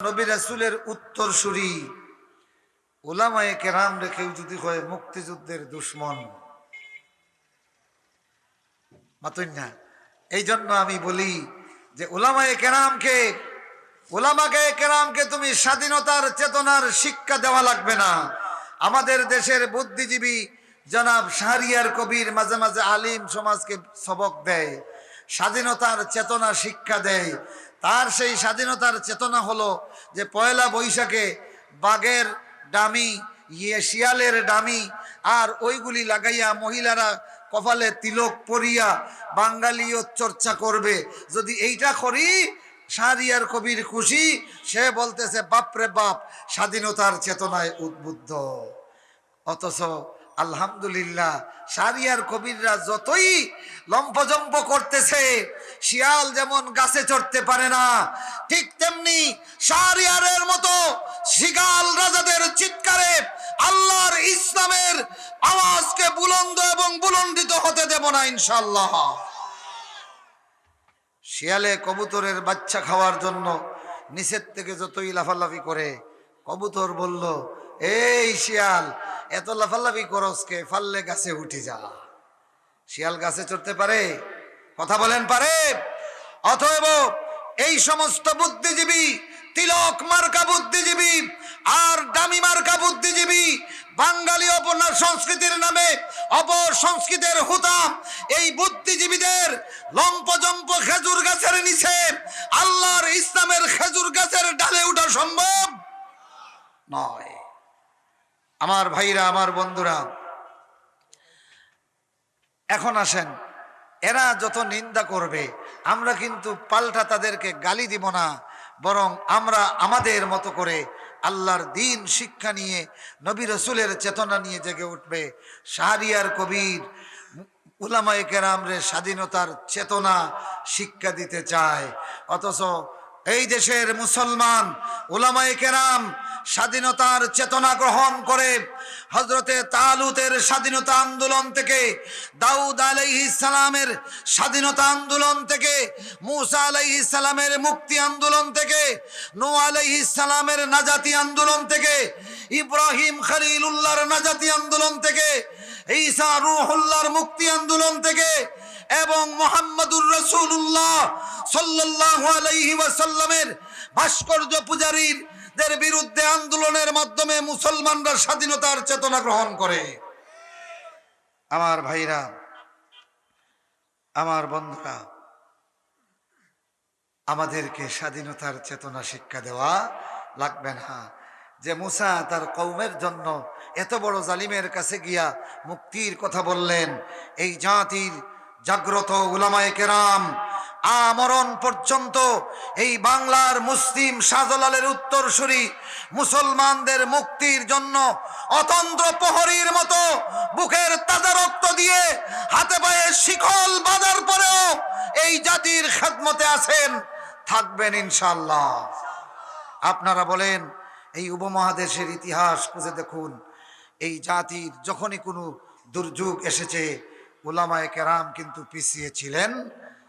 নবী রাসুলের উত্তর সুরি ওলামায়ে কেরাম রেখেও যদি হয় মুক্তিযুদ্ধের দুশ্মন। মাতুন না। এই জন্য আমি বলি যে ওলামায়ে কেরামকে ওলামাকে কেরামকে তুমি স্বাধীনতার চেতনার শিক্ষা দেওয়া লাগবে না। আমাদের দেশের বুদ্ধিজীবী জনাব শাহরিয়ার কবির মাঝে মাঝে আলিম সমাজকে সবক দেয়, স্বাধীনতার চেতনা শিক্ষা দেয়। তার সেই স্বাধীনতার চেতনা হলো যে পয়লা বৈশাখে বাঘের ডামি ইয়ে শিয়ালের ডামি আর ওইগুলি লাগাইয়া মহিলারা কপালে তিলক পরিয়া বাঙালিও চর্চা করবে। যদি এইটা করি, শাহরিয়ার কবির খুশি, সে বলতেছে, বাপরে বাপ, স্বাধীনতার চেতনায় উদ্বুদ্ধ। অথচ আলহামদুলিল্লাহ, সারিয়ার কবিররা যতই লম্পজম্প করতেছে, শিয়াল যেমন গাছে চড়তে পারে না, ঠিক তেমনি সারিয়ারের মতো শিগাল রাজাদের চিৎকারে আল্লাহর ইসলামের আওয়াজকে বুলন্দ এবং বুলন্দিত হতে দেব না ইনশাল্লাহ শিয়ালে কবুতরের বাচ্চা খাওয়ার জন্য নিচের থেকে যতই লাফালাফি করে, কবুতর বলল এই শিয়াল, এত লাফালাফি করসকে ফাললে গাছে উঠে যা। শিয়াল গাছে চড়তে পারে? কথা বলেন পারে? অতএব এই সমস্ত বুদ্ধিজীবী, তিলক মার্কা বুদ্ধিজীবী আর দামি মার্কা বুদ্ধিজীবী বাঙালি অপনার সংস্কৃতির নামে অপসংস্কৃতের হুতাম এই বুদ্ধিজীবীদের লম্পজম্প খেজুর গাছের নিচে আল্লাহর ইসলামের খেজুর গাছের ডালে ওঠা সম্ভব? নয়। আমার ভাইরা, আমার বন্ধুরা, এখন আসেন। এরা যত নিন্দা করবে, আমরা কিন্তু পাল্টা তাদেরকে গালি দিব না, বরং আমরা আমাদের মতো করে আল্লাহর দিন, শিক্ষা নিয়ে, নবী রসুলের চেতনা নিয়ে জেগে উঠবে। শাহরিয়ার কবির, উলামায়ে কেরামরে স্বাধীনতার চেতনা শিক্ষা দিতে চায়। অথচ এই দেশের মুসলমান, উলামায়ে কেরাম স্বাধীনতার চেতনা গ্রহণ করে হজরতে তালুতের স্বাধীনতা আন্দোলন থেকে, দাউদ সালামের স্বাধীনতা আন্দোলন থেকে, মুসা সালামের মুক্তি আন্দোলন থেকে নো সালামের নাজাতি আন্দোলন থেকে, ইব্রাহিম খলিলুল্লাহর নাজাতি আন্দোলন থেকে, ঈসা রুহুল্লাহর মুক্তি আন্দোলন থেকে এবং মোহাম্মদুর রসুল্লাহ সাল্লাল্লাহু আলাইহি ওয়াসাল্লামের ভাস্কর্য পূজারীর দের বিরুদ্ধে আন্দোলনের মাধ্যমে মুসলমানরা স্বাধীনতার চেতনা গ্রহণ করে। আমার ভাইরা, আমার বন্ধুরা, আমাদেরকে স্বাধীনতার চেতনা শিক্ষা দেওয়া লাগবে না। যে মুসা তার কৌমের জন্য এত বড় জালিমের কাছে গিয়া মুক্তির কথা বললেন, এই জাতির জাগ্রত উলামায়ে কেরাম আমরণ পর্যন্ত এই বাংলার মুসলিম শাহজালালের উত্তরসূরি মুসলমানদের মুক্তির জন্য অতন্ত্র প্রহরীর মতো বুকের তাজা রক্ত দিয়ে হাতে পায়ে শিকল বাঁধার পরেও এই জাতির খেদমতে আছেন, থাকবেন ইনশাল্লাহ আপনারা বলেন, এই উপমহাদেশের ইতিহাস খুঁজে দেখুন। এই জাতির যখনই কোনো দুর্যোগ এসেছে ওলামায় কেরাম কিন্তু পিছিয়ে ছিলেন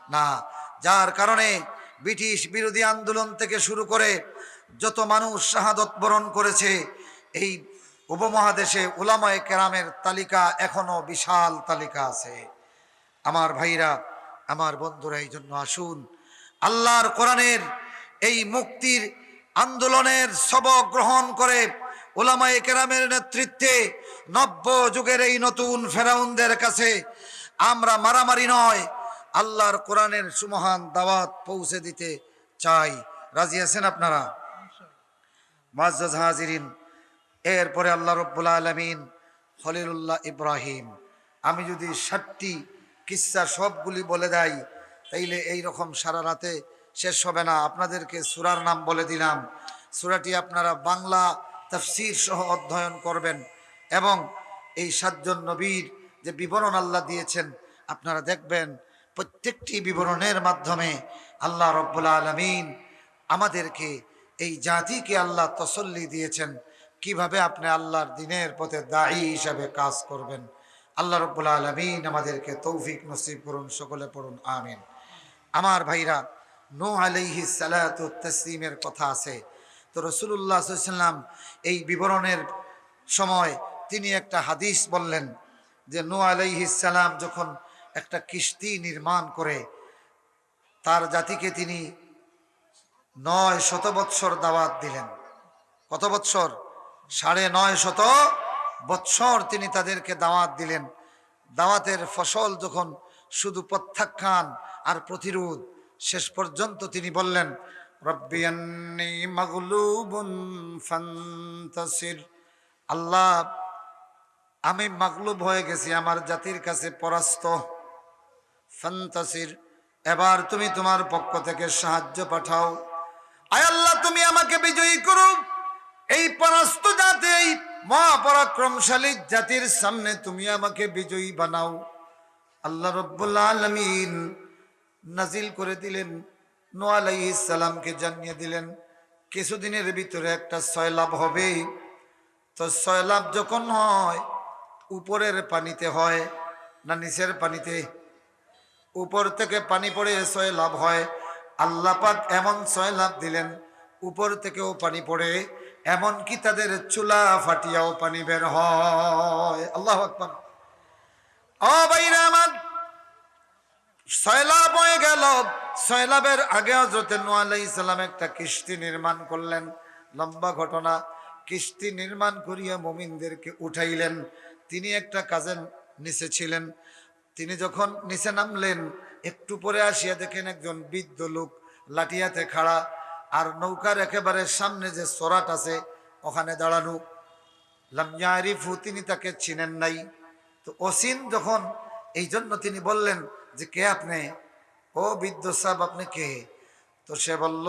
না। যার কারণে ব্রিটিশ বিরোধী আন্দোলন থেকে শুরু করে যত মানুষ শাহাদত বরণ করেছে, এই উপমহাদেশে ওলামায় কেরামের তালিকা এখনও বিশাল তালিকা আছে। আমার ভাইরা, আমার বন্ধুরা, এই জন্য আসুন, আল্লাহর কোরআনের এই মুক্তির আন্দোলনের সবক গ্রহণ করে ওলামায় কেরামের নেতৃত্বে নব্য যুগের এই নতুন ফেরাউনদের কাছে আমরা মারামারি নয় আল্লাহর কোরআনের সুমহান দাওয়াত পৌঁছে দিতে চাই। রাজি আছেন আপনারা? মাজ্জাজ হাজিরিন, এরপরে আল্লাহ রব্বুল আলমিন খলিলুল্লাহ ইব্রাহিম। আমি যদি ষাটটি কিসা সবগুলি বলে দেয় তাইলে এই রকম সারা রাতে শেষ হবে না। আপনাদেরকে সুরার নাম বলে দিলাম। সুরাটি আপনারা বাংলা তফসির সহ অধ্যয়ন করবেন এবং এই সাতজন নবীর যে বিবরণ আল্লাহ দিয়েছেন, আপনারা দেখবেন প্রত্যেকটি বিবরণের মাধ্যমে আল্লাহ রব্বুল্লা আলমিন আমাদেরকে এই জাতিকে আল্লাহ তসল্লি দিয়েছেন। কীভাবে আপনি আল্লাহর দিনের পথে দায়ী হিসাবে কাজ করবেন। আল্লাহ রব্বুল্লা আলমিন আমাদেরকে তৌফিক নসিব করুন, সকলে পড়ুন, আমিন। আমার ভাইরা নো আলাইহি সালাতু তসলিমের কথা আছে। তো রসুল্লাহ সাল্লাম এই বিবরণের সময় তিনি একটা হাদিস বললেন যে নু আলাইহিসালাম যখন একটা কিস্তি নির্মাণ করে তার জাতিকে তিনি নয় শত বৎসর দাওয়াত দিলেন। কত বৎসর? সাড়ে নয় শত বৎসর তিনি তাদেরকে দাওয়াত দিলেন। দাওয়াতের ফসল যখন শুধু প্রত্যাখ্যান আর প্রতিরোধ, শেষ পর্যন্ত তিনি বললেন আল্লাহ, আমি মাগলুব হয়ে গেছি, আমার জাতির কাছে পরাস্ত। ফান্তাসির এবার তুমি তোমার পক্ষ থেকে সাহায্য পাঠাও। আয় আল্লাহ, তুমি আমাকে বিজয়ী করো এই পরাস্ত জাতি, এই মহাপরাক্রমশালী জাতির সামনে তুমি আমাকে বিজয়ী বানাও। আল্লাহ রব্বুল আলমিন নাজিল করে দিলেন, নো সালামকে জানিয়ে দিলেন, কিছুদিনের ভিতরে একটা সয়লাভ হবে। তো সয়লাভ যখন হয়, উপরের পানিতে হয়, না নিচের পানিতে উপর থেকে পানি পড়ে ছয় লাভ হয়। আল্লাহ এমন ছয় লাভ দিলেন, উপর থেকেও পানি পড়ে এমন কি তাদের চুলা ফাটিয়াও পানি বের হয়। আল্লাহ আকবার। আমার, সয়লাভ হয়ে গেল। সয়লাভের আগে হজরত নোয়ালাই ইসলাম একটা কিস্তি নির্মাণ করলেন। লম্বা ঘটনা। কিস্তি নির্মাণ করিয়া মমিনদেরকে উঠাইলেন। তিনি একটা কাজের নিচে ছিলেন। তিনি যখন নিচে নামলেন, একটু পরে আসিয়া দেখেন একজন বৃদ্ধ লোক লাঠিয়াতে খাড়া আর নৌকার একেবারে সামনে যে সরাট আছে, ওখানে দাঁড়ানো। লামিয়ারিফু তিনি তাকে চিনেন নাই। তো অসিন যখন এই জন্য তিনি বললেন যে, কে আপনি? ও বৃদ্ধ সাহেব, আপনি কে? তো সে বলল,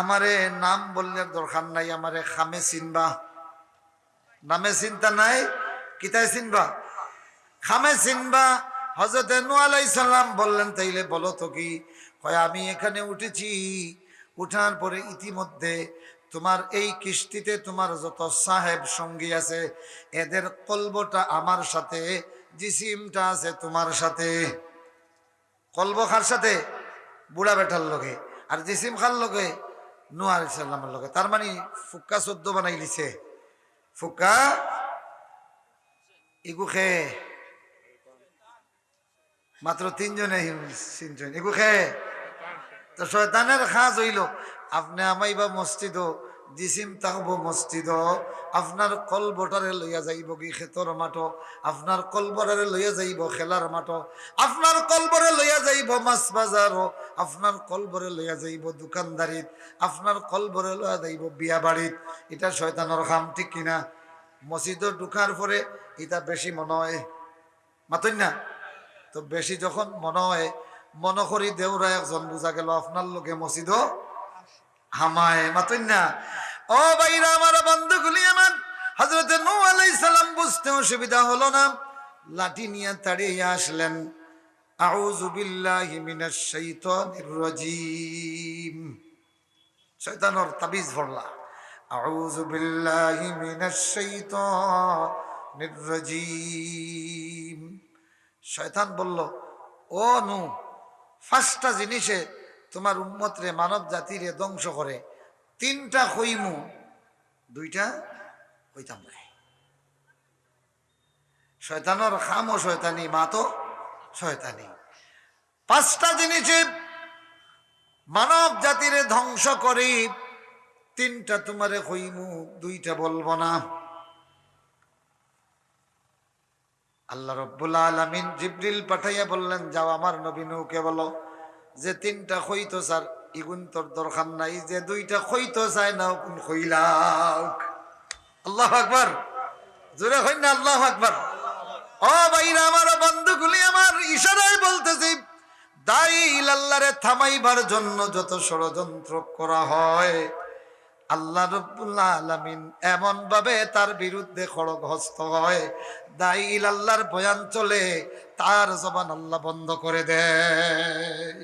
আমারে নাম বললে দরকার নাই, আমারে খামে চিনবা। নামে চিন্তা নাই, কিতায় চিনবা? খামে চিনবা হজরত সাল্লাম বললেন, তাইলে বলো তো কি? কয়, আমি এখানে উঠেছি। উঠার পরে ইতিমধ্যে তোমার এই কিস্তিতে তোমার যত সাহেব সঙ্গী আছে, এদের কলবটা আমার সাথে, জিসিমটা আছে তোমার সাথে। কলব খার সাথে? বুড়া বেটার লগে। আর জিসিম খার লগে? নুয়ার সাল্লামের লগে। তার মানে ফুক্কা চোদ্দ বানাই দিছে। ফুক্কা? ইগু খে। মাত্র তিনজনে তিনজন। এগু খে? তো শয়তানের খাজ হইল, আপনি আমাইবা মসজিদ জিসিম তাহব মসজিদ, আপনার কলবটারে লইয়া যাইব কি ক্ষেতর মাঠ, আপনার কলবরারে লইয়া যাইব খেলার মাঠ, আপনার কলবরে লইয়া যাইব মাছ বাজার, আপনার কলবরে লইয়া যাইব দোকানদারিত, আপনার কলবরে লইয়া যাইব বিয়া বাড়িত। এটা শয়তানের খাম ঠিক কিনা? মসজিদ ঢুকার পরে এটা বেশি মনে হয়। মাতই না? তো বেশি যখন মনে হয়, মনে করি দেউরা একজন বোঝা গেল, আপনার লোকে মসজিদ হামায় মাতই না? ও ভাইরা, আমার বন্ধুগুলি আমার হজরত নৌ আলাই সালাম বুঝতে অসুবিধা হলো না। লাঠি নিয়ে তাড়িয়ে আসলেন। আউযু বিল্লাহি মিনাশ শাইতানির রাজিম। শয়তানর তাবিজ ভরলা আউযু বিল্লাহি মিনাশ শাইতানির রাজিম। শয়তান বলল, ও নু পাঁচটা জিনিসে তোমার উম্মত রে মানব জাতিরে ধ্বংস করে, তিনটা কইমু দুইটা কইতাম না শয়তানোর খাম ও শয়তানি মা তো শয়তানি। পাঁচটা জিনিসে মানব জাতিরে ধ্বংস করে, তিনটা তোমারে হইমু দুইটা বলব না। আল্লাহ রব্বুল আলমিন জিব্রিল পাঠাইয়া বললেন, যাও আমার নবী নৌকে বলো যে, তিনটা খইতো স্যার ইগুন তোর দরকার নাই যে, দুইটা খইতো চায় না কোন খইলাও আল্লাহ আকবার। জোরে হই না, আল্লাহ আকবার। ও ভাইরা, আমার বন্ধুগুলি, আমার ইশারায় বলতেছি, দাইল আল্লাহরে থামাইবার জন্য যত ষড়যন্ত্র করা হয় আল্লাহ রব্বুল্লাহ আলমিন এমন ভাবে তার বিরুদ্ধে খড়গহস্ত হয় দাইল আল্লাহর বয়ান চলে, তার জবান আল্লাহ বন্ধ করে দেয়।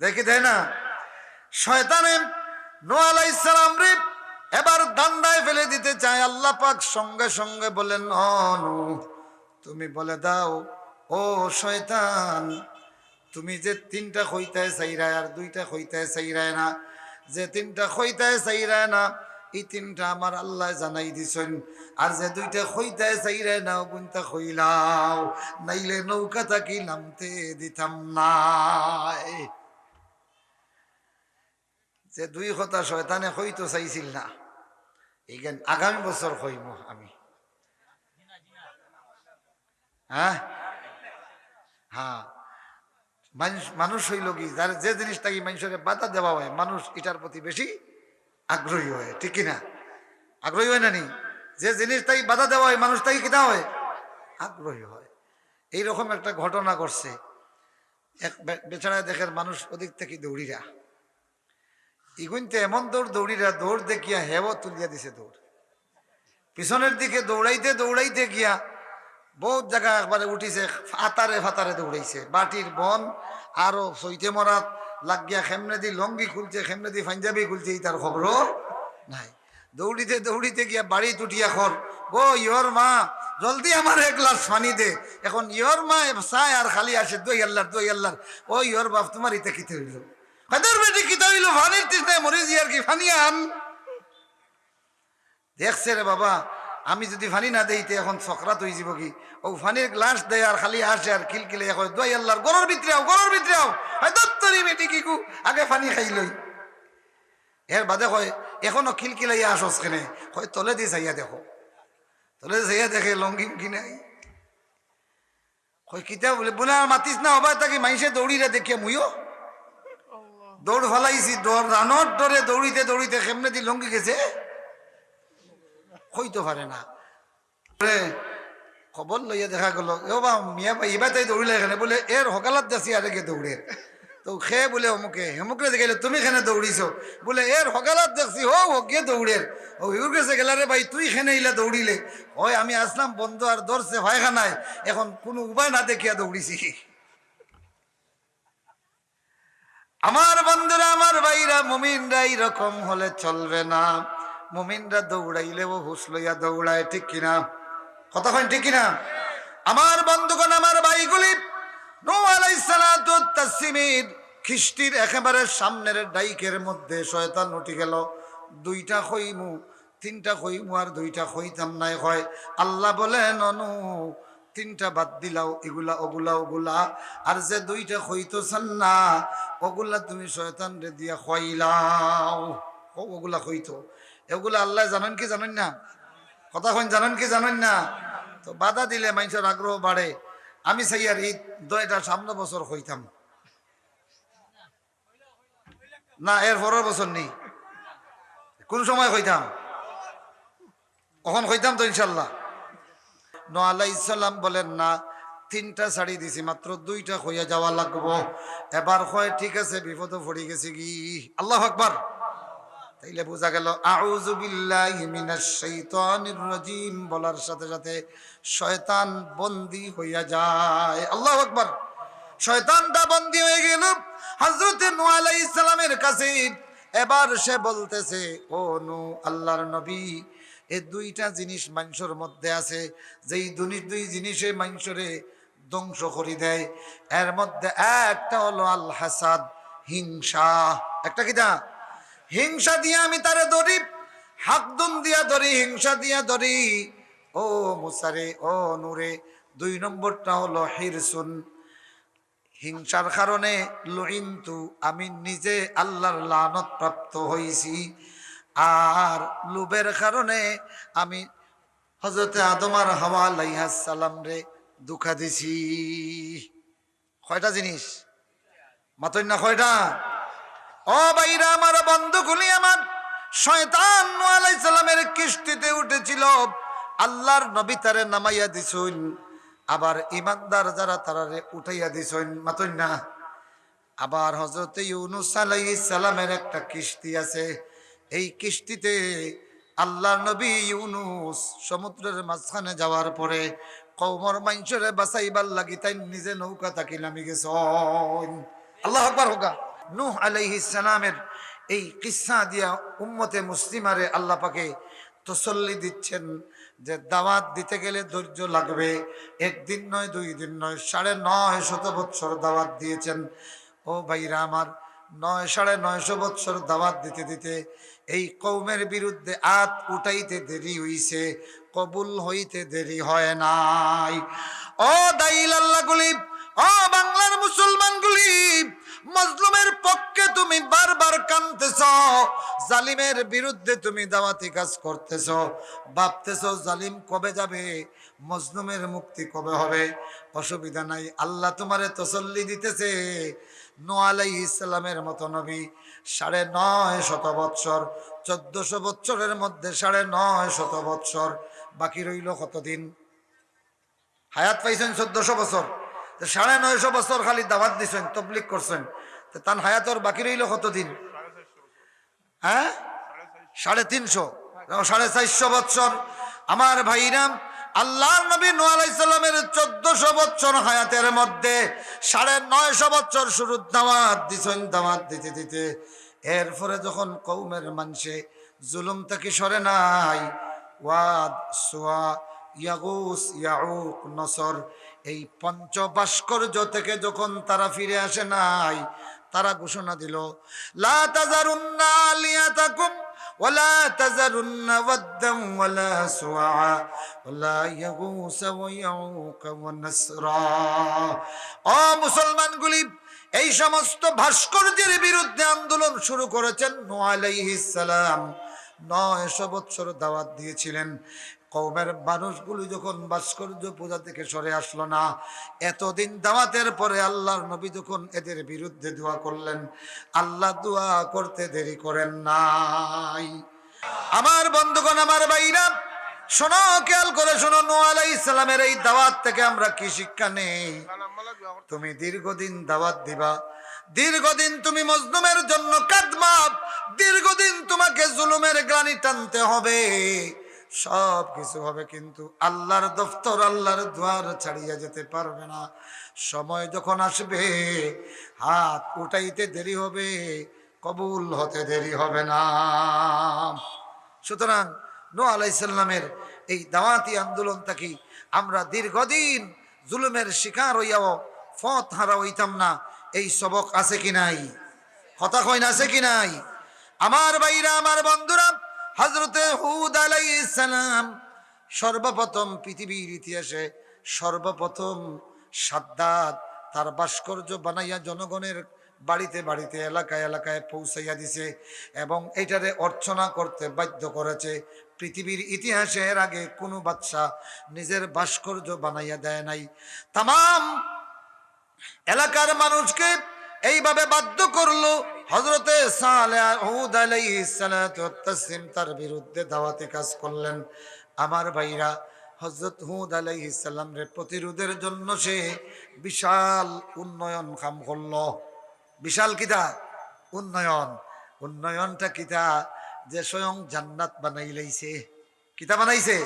দেখি দেয় না? শয়তানে নো আলাইসালাম রে, এবার দান্দায় ফেলে দিতে চায়। আল্লাহ পাক সঙ্গে সঙ্গে বলেন নু তুমি বলে দাও, ও শয়তান, তুমি যে তিনটা খইতায় চাইরায় আর দুইটা খইতায় চাইরায় না যে তিনটা খইতায় চাইরা না, এই তিনটা আমার আল্লাহ জানাই দিছেন। আর যে দুইটা খইতায় চাইরা না কোনটা খইলাও। নাইলে নৌকা থাকি নামতে দিতাম নাই। যে দুই কথা শয়তানে হইতো চাইছিল না এইখান আগামী বছর হইম আমি। হ্যাঁ? হ্যাঁ। মানুষ মানুষ হইল কি? যার যে জিনিসটাকে মানুষের বাধা দেওয়া হয়, মানুষ এটার প্রতি বেশি আগ্রহী হয়, ঠিক কিনা? আগ্রহী হয় না নি? যে জিনিসটাই বাধা দেওয়া হয় মানুষটাই কিনা হয়? আগ্রহী হয়। এইরকম একটা ঘটনা ঘটছে। এক বেচারা দেখের মানুষ ওদিক থেকে দৌড়িরা। ইগুনতে এমন দৌড়, দৌড়িরা, দৌড় দেখিয়া হেও তুলিয়া দিছে দৌড়। পিছনের দিকে দৌড়াইতে দৌড়াইতে গিয়া বহুত জায়গা একবারে উঠিছে, ফাতারে ফাতারে দৌড়াইছে। বাটির বন, আরও সইতে মরাত লাগিয়া খেমনে দি লঙ্গি খুলছে, খেমনে দি পাঞ্জাবি খুলছে তার খবরও নাই। দৌড়িতে দৌড়িতে গিয়া বাড়ি তুটিয়া খর গো ইহর মা, জলদি আমার এক গ্লাস পানি দে। এখন ইহর মা চায় আর খালি আসে দই আল্লাহর দই আল্লাহর। ও ইহর বাপ, তোমার ইতে কিতে হইল? হাজার বেটি কিতে হইল? ফানির তৃষ্ণায় মরে আর কি ফানি আন। দেখছে রে বাবা আমি যদি ফানি না দেইতে এখন চকরাত হয়ে যাব কি? ও ফানির গ্লাস দেয় আর খালি আসে আর খিলখিলে কয় দই আল্লাহর গরর ভিতরে আও গরর ভিতরে আও। হয়তো তোরি বেটি কিকু আগে ফানি খাই লই। এর বাদে কয় এখনও খিলখিলাইয়া আসস কেনে? কয় তলে দিয়ে যাইয়া দেখো। তলে যাইয়া দেখে লঙ্গি কি নাই? কয় কিতা বলে বলে আর মাতিস না হবা তাকে মাইসে দৌড়িরে দেখে মুইও? দৌড় ফেলাইছি দৌড় রানত ডরে দৌড়িতে দৌড়িতে কেমনে দি লঙ্গি গেছে? হইতে পারে না। খবর লইয়া দেখা গেল, এ বা মিয়া তাই এখানে। বলে, এর সকালত যাচ্ছি আর কে দৌড়ে। তো খে বলে, অমুকে হেমুকে দেখাইলে তুমি এখানে দৌড়িছ? বলে, এর সকালত দেখছি হো কে দৌড়ের ও, ইউর কাছে গেলারে ভাই, তুই খেনে ইলা দৌড়িলে? হয়, আমি আসলাম বন্ধ আর ধরছে ভাইখানায় এখন কোনো উপায় না দেখিয়া দৌড়িছি। আমার বন্ধুরা, আমার ভাইরা, মুমিনরা এইরকম হলে চলবে না। মুমিনরা দৌড়াইলেও হুশ লইয়া দৌড়ায়, ঠিক কিনা? কতক্ষণ ঠিক কিনা? আমার বন্ধুগণ, আমার ভাইগুলি নো আলাইসালামির খ্রিস্টির একেবারে সামনের ডাইকের মধ্যে শয়তান উঠি গেল। দুইটা খইমু, তিনটা খইমু আর দুইটা খইতাম নাই, হয়। আল্লাহ বলেন অনু তিনটা বাদ দিলাও, এগুলা, ওগুলা ওগুলা। আর যে দুইটা খইতেছেন না, ওগুলা তুমি শয়তান রে দিয়া খইলাও ওগুলা খইতো। এগুলা আল্লাহ জানেন কি জানেন না? কথা কইন জানেন কি জানেন না? তো বাধা দিলে মানুষের আগ্রহ বাড়ে। আমি চাই আর ঈদ দয়টা সামনে বছর হইতাম। না, এর পরের বছর নেই। কোন সময় হইতাম? কখন হইতাম তো ইনশাল্লাহ ন আলাইসাল্লাম বলেন, না, তিনটা শাড়ি দিছি, মাত্র দুইটা হইয়া যাওয়া লাগবো। এবার হয় ঠিক আছে, বিপদে পড়ে গেছে কি? আল্লাহ আকবার। তাইলে বোঝা গেল, আউযু বিল্লাহি মিনাশ শাইতানির বলার সাথে সাথে শয়তান বন্দী হইয়া যায়। আল্লাহু আকবার। শয়তানটা বন্দী হয়ে গেল হযরত নূহ আলাইহিস সালামের কাছে। এবার সে বলতেছে, ও নূ আল্লাহর নবী এই দুইটা জিনিস মানুষের মধ্যে আছে। যেই দুই দুই জিনিসে মানুষরে ধ্বংস করে দেয়। এর মধ্যে একটা হলো আল হাসাদ হিংসা। একটা কিটা হিংসা দিয়া আমি তারে ধরি হাকদুম দিয়া ধরি, হিংসা দিয়া ধরি। ও মুসারে, ও নূরে, দুই নম্বরটা হলো হিরসুন। হিংসার কারণে লইন্তু, আমি নিজে আল্লাহর লানত প্রাপ্ত হইছি। আর লোভের কারণে আমি হজরতে আদম আর হাওয়া আলাইহাস সালাম রে দুঃখা দিছি। কয়টা জিনিস? মাতই না কয়টা? ও বাইরা আমার বন্ধু খুলি আমার, শয়তান নূহ সালামের কিস্তিতে উঠেছিল। আল্লাহর নবী তারে নামাইয়া দিছুন। আবার ইমানদার যারা তারারে উঠাইয়া দিছুন মাতই না? আবার হজরত ইউনুস সালামের একটা কিস্তি আছে। এই কিস্তিতে আল্লাহ নবী ইউনুস সমুদ্রের মাঝখানে যাওয়ার পরে কৌমর মাইনসরে বাসাইবার লাগি তাই নিজে নৌকা তাকি নামি গেছ আল্লাহ আকবার হোকা নূহ আলাইহিস সালামের এই কিসা দিয়া উম্মতে মুসলিমারে আল্লাহ পাকে তসল্লি দিচ্ছেন যে দাওয়াত দিতে গেলে ধৈর্য লাগবে, একদিন নয়, দুই দিন নয়, সাড়ে নয় শত বৎসর দাওয়াত দিয়েছেন। ও ভাইরা আমার, নয়, সাড়ে নয়শো বৎসর দাওয়াত দিতে দিতে এই কৌমের বিরুদ্ধে আত উঠাইতে দেরি হইছে, কবুল হইতে দেরি হয় নাই। ও দাইল আল্লাহগুলি ও বাংলার মুসলমানগুলি মজলুমের পক্ষে তুমি বারবার কানতেছ জালিমের বিরুদ্ধে তুমি দাওয়াতি কাজ করতেছ। ভাবতেছ জালিম কবে যাবে, মজলুমের মুক্তি কবে হবে? অসুবিধা নাই, আল্লাহ তোমারে তসল্লি দিতেছে। নো আলাই ইসলামের মতো নবী সাড়ে নয় শত বৎসর, চোদ্দশো বৎসরের মধ্যে সাড়ে নয় শত বৎসর, বাকি রইল কতদিন? হায়াত পাইছেন চোদ্দশো বছর। সাড়ে নয়শো বছর খালি দাওয়াত দিছেন তবলিক করছেন। তো তার হায়াতর বাকি রইল কতদিন? হ্যাঁ? সাড়ে তিনশো। সাড়ে চারশো বৎসর। আমার ভাইরাম আল্লাহর নবী নু আলাইসাল্লামের চোদ্দশো বৎসর হায়াতের মধ্যে সাড়ে নয়শো বৎসর শুরু দাওয়াত দিছেন, দাওয়াত দিতে দিতে। এরপরে যখন কৌমের মানুষে জুলুম থেকে সরে নাই, ওয়াদ, সোয়া, ইয়াগুস, ইয়াউক, নসর এই পঞ্চ ভাস্কর্য থেকে যখন তারা ফিরে আসে নাই তারা ঘোষণা দিল লা তাজারুন্না আলিয়াতাকুম ولا تذرن ودا ولا سواعا ولا يغوس ويعوق ونسرا ও মুসলমানগুলি এই সমস্ত ভাস্কর্যের বিরুদ্ধে আন্দোলন শুরু করেছেন নূহ আলাইহিস সালাম নয়শো বৎসর দাওয়াত দিয়েছিলেন কৌমের মানুষগুলো যখন ভাস্কর্য পূজা থেকে সরে আসলো না, এতদিন দাওয়াতের পরে আল্লাহর নবী যখন এদের বিরুদ্ধে দোয়া করলেন, আল্লাহ দোয়া করতে দেরি করেন নাই। আমার বন্ধুগণ, আমার বাইরা শোনো, খেয়াল করে শোনো নু আলাই ইসলামের এই দাওয়াত থেকে আমরা কি শিক্ষা নেই? তুমি দীর্ঘদিন দাওয়াত দিবা, দীর্ঘদিন তুমি মজলুমের জন্য কাঁদবা, দীর্ঘদিন তোমাকে জুলুমের গ্লানি টানতে হবে। সব কিছু হবে কিন্তু আল্লাহর দফতর, আল্লাহর দুয়ার ছাড়িয়ে যেতে পারবে না। সময় যখন আসবে, হাত উঠাইতে দেরি হবে, কবুল হতে দেরি হবে না। সুতরাং নো আলাইসাল্লামের এই দাওয়াতি আন্দোলন থাকি আমরা দীর্ঘদিন জুলুমের শিকার হইয়াও ফত হারা হইতাম না। এই সবক আছে কি নাই? কথা কইন আছে কি নাই? আমার ভাইরা, আমার বন্ধুরা হজরতে হুদ সালাম সর্বপ্রথম পৃথিবীর ইতিহাসে সর্বপ্রথম সাদ্দাত তার ভাস্কর্য বানাইয়া জনগণের বাড়িতে বাড়িতে এলাকায় এলাকায় পৌঁছাইয়া দিছে এবং এটারে অর্চনা করতে বাধ্য করেছে। পৃথিবীর ইতিহাসে এর আগে কোনো বাচ্চা নিজের ভাস্কর্য বানাইয়া দেয় নাই। তাম এলাকার মানুষকে এইভাবে বাধ্য করল হজরতে তার বিরুদ্ধে দাওয়াতি কাজ করলেন। আমার ভাইরা হজরত হুদ আলাইহিসসালাম রে প্রতিরোধের জন্য সে বিশাল উন্নয়ন কাম করল। বিশাল কিতা উন্নয়ন। উন্নয়নটা কিতা যে স্বয়ং জান্নাত বানাই লাইছে। কিতা বানাইছে?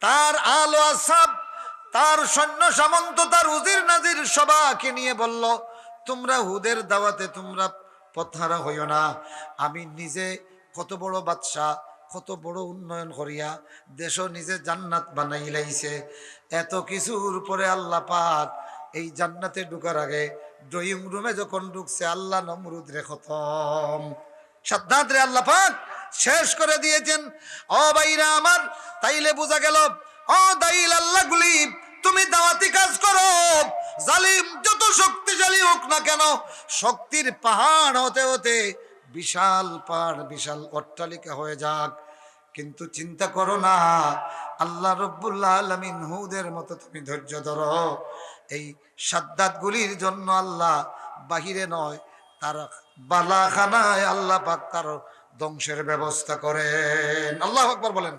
তার আলো আসাব, তার সৈন্য সামন্ত, তার উজির নাজির সবাকে নিয়ে বলল তোমরা হুদের দাওয়াতে তোমরা পথহারা হইও না। আমি নিজে কত বড় বাদশাহ, কত বড় উন্নয়ন করিয়া দেশ নিজে জান্নাত বানাই লাইছে। এত কিছুর পরে আল্লাহ পাক এই জান্নাতে ঢুকার আগে ড্রয়িং রুমে যখন ঢুকছে, আল্লাহ নমরুদ রে খতম। সাদ্দাত রে আল্লাহ পাক শেষ করে দিয়েছেন, ও বাইরা আমার, তাইলে বোঝা গেল, ও দাইল আল্লাহ গুলি, তুমি দাওয়াতি কাজ করো। জালিম যত শক্তিশালী হোক না কেন, শক্তির পাহাড় হতে হতে বিশাল পাহাড়, বিশাল অট্টালিকা হয়ে যাক। কিন্তু চিন্তা করো না, আল্লাহ রব্বুল্লাহ আলমিন হুদের মতো তুমি ধৈর্য ধরো। এই সাদ্দাতগুলির জন্য আল্লাহ বাহিরে নয়, তার বালাখানায় আল্লাহ পাক তার ধ্বংসের ব্যবস্থা করেন। আল্লাহ আকবর বলেন।